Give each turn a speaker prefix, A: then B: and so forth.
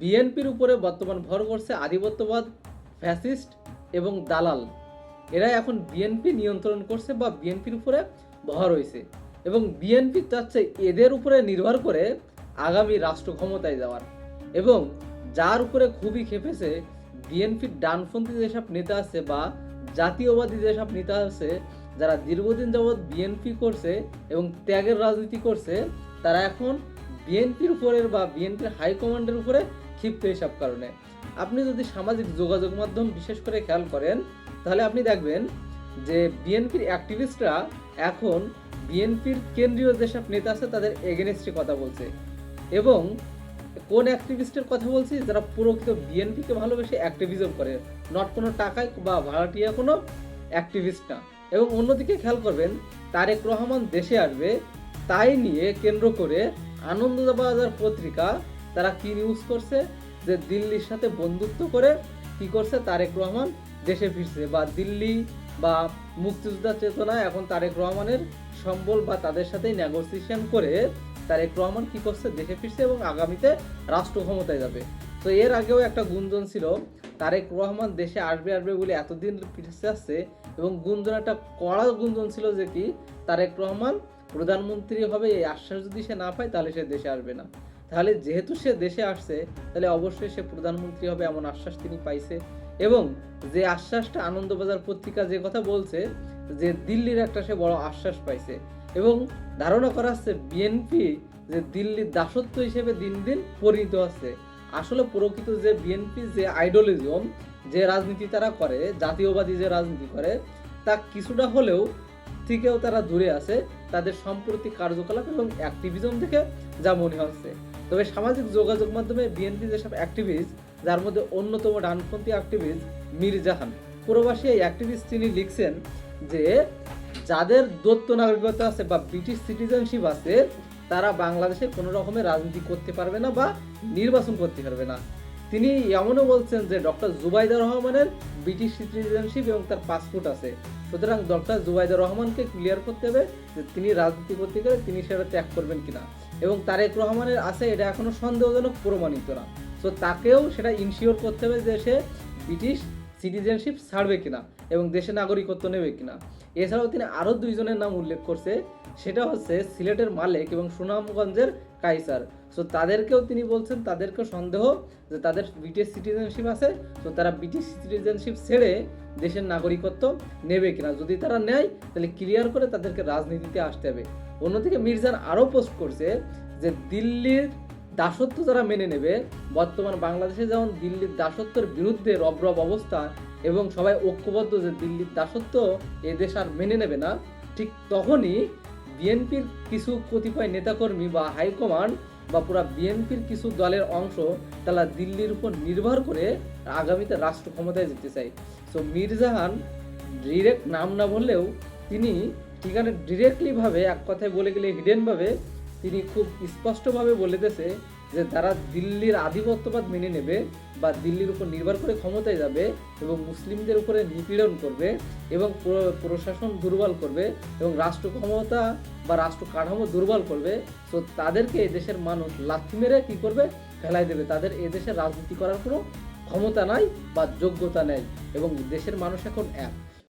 A: বিএনপির উপরে বর্তমান ভর করছে আধিপত্যবাদ, ফ্যাসিস্ট এবং দালাল। এরা এখন বিএনপি নিয়ন্ত্রণ করছে বা বিএনপির উপরে ভর হয়েছে এবং বিএনপি চাচ্ছে এদের উপরে নির্ভর করে আগামী রাষ্ট্র ক্ষমতায় যাওয়ার। এবং যার উপরে খুবই খেপেছে বিএনপির ডানপন্থী যেসব নেতা আছে বা জাতীয়বাদী যেসব নেতা আছে, যারা দীর্ঘদিন যাবৎ বিএনপি করছে এবং ত্যাগের রাজনীতি করছে, তারা এখন বিএনপির উপরের বা বিএনপির হাইকমান্ডের উপরে ক্ষিপ্ত এসব কারণে। আপনি যদি সামাজিক যোগাযোগ মাধ্যম বিশেষ করে খেয়াল করেন, তাহলে আপনি দেখবেন যে বিএনপির অ্যাক্টিভিস্টরা এখন বিএনপির কেন্দ্রীয় যেসব নেতা আছে, তাদের এগেনস্টে কথা বলছে। এবং কোন অ্যাক্টিভিস্টের কথা বলছি, যারা প্রকৃত বিএনপিকে ভালোবেসে অ্যাক্টিভিজম করে। নট কোনো টাকায় বা ভাড়াটিয়া কোনো অ্যাক্টিভিস্ট না। এবং অন্যদিকে খেয়াল করবেন, তারেক রহমান দেশে আসবে, তাই নিয়ে কেন্দ্র করে আনন্দবাজার পত্রিকা, তারা কি নিউজ করছে? যে দিল্লির সাথে বন্ধুত্ব করে কি করছে? তারেক রহমান দেশে ফিরছে। বা দিল্লি বা মুক্তিযোদ্ধা চেতনায় এখন তারেক রহমানের সম্বল বা তাদের সাথেই নেগোসিয়েশন করে তারেক রহমান কি করছে? দেশে ফিরছে এবং আগামীতে রাষ্ট্র ক্ষমতায় যাবে। তো এর আগেও একটা গুঞ্জন ছিল, তারেক রহমান দেশে আসবে আসবে বলে এতদিন পিছিয়ে আসছে এবং গুঞ্জন একটা কড়া গুঞ্জন ছিল যে কি? তারেক রহমান প্রধানমন্ত্রী হবে এই আশ্বাস যদি সে না পায়, তাহলে সে দেশে আসবে না। তাহলে যেহেতু সে দেশে আসছে, তাহলে অবশ্যই সে প্রধানমন্ত্রী হবে এমন আশ্বাস তিনি পাইছে। এবং যে আশ্বাসটা আনন্দবাজার পত্রিকা যে কথা বলছে, যে দিল্লির একটা সে বড় আশ্বাস পাইছে। এবং ধারণা করা হচ্ছে বিএনপি যে দিল্লির দাসত্ব হিসেবে দিন দিন পরিণত হচ্ছে। আসলে প্রকৃত যে বিএনপি যে আইডলিজম যে রাজনীতি তারা করে, জাতীয়বাদী যে রাজনীতি করে, তা কিছুটা হলেও থেকেও তারা দূরে আছে তাদের সাম্প্রতিক কার্যকলাপ এবং অ্যাক্টিভিজম থেকে যা মনে হচ্ছে। তবে সামাজিক যোগাযোগ মাধ্যমে বিএনপি যেসব অ্যাক্টিভিস্ট যার মধ্যে অন্যতম ডানপন্থী অ্যাক্টিভিস্ট মির্জাহান প্রবাসী এই অ্যাক্টিভিস্ট তিনি লিখছেন যে, যাদের দত্ত নাগরিকতা আছে বা ব্রিটিশ সিটিজেনশিপ আছে, তারা বাংলাদেশে কোনো রকমের রাজনীতি করতে পারবে না বা নির্বাচন করতে পারবে না। তিনি এমনও বলছেন যে, ডক্টর জুবাইদা রহমানের ব্রিটিশ সিটিজেনশিপ এবং তার পাসপোর্ট আছে। সুতরাং ডক্টর জুবাইদা রহমানকে ক্লিয়ার করতে হবে যে তিনি রাজনীতি করতে গেলে তিনি সেটা ত্যাগ করবেন কিনা। এবং তারেক রহমানের আছে, এটা এখনও সন্দেহজনক, প্রমাণিত না। তো তাকেও সেটা ইনশিওর করতে হবে যে সে ব্রিটিশ সিটিজেনশিপ ছাড়বে কিনা এবং দেশে নাগরিকত্ব নেবে কিনা। এছাড়াও তিনি আরও দুইজনের নাম উল্লেখ করছে, সেটা হচ্ছে সিলেটের মালিক এবং সুনামগঞ্জের কাইসার। সো তাদেরকেও তিনি বলছেন, তাদেরকেও সন্দেহ যে তাদের ব্রিটিশ সিটিজেনশিপ আছে, তো তারা ব্রিটিশ সিটিজেনশিপ ছেড়ে দেশের নাগরিকত্ব নেবে কিনা। যদি তারা নেয়, তাহলে ক্লিয়ার করে তাদেরকে রাজনীতিতে আসতে হবে। অন্যদিকে মির্জান আরও পোস্ট করছে যে দিল্লির দাসত্ব যারা মেনে নেবে, বর্তমান বাংলাদেশে যেমন দিল্লির দাসত্বের বিরুদ্ধে রব রব অবস্থা এবং সবাই ঐক্যবদ্ধ যে দিল্লির দাসত্ব এ দেশ আর মেনে নেবে না, ঠিক তখনই বিএনপির কিছু কতিপয় নেতাকর্মী বা হাইকমান্ড বা পুরা বিএনপির কিছু দলের অংশ তারা দিল্লির উপর নির্ভর করে আগামীতে রাষ্ট্র ক্ষমতায় যেতে চায়। সো মির্জাহান ডিরেক্ট নাম না বললেও তিনি ঠিকানা ডিরেক্টলিভাবে এক কথায় বলে গেলে হিডেনভাবে তিনি খুব স্পষ্টভাবে বলেতেছে যে তারা দিল্লির আধিপত্যবাদ মেনে নেবে বা দিল্লির উপর নির্ভর করে ক্ষমতায় যাবে এবং মুসলিমদের উপরে নিপীড়ন করবে এবং প্রশাসন দুর্বল করবে এবং রাষ্ট্র ক্ষমতা বা রাষ্ট্র কাঠামো দুর্বল করবে, তো তাদেরকে এদেশের মানুষ লাথি মেরে কী করবে? ফেলাই দেবে। তাদের এদেশে রাজনীতি করার কোনো ক্ষমতা নাই বা যোগ্যতা নেই এবং দেশের মানুষ এখন এক।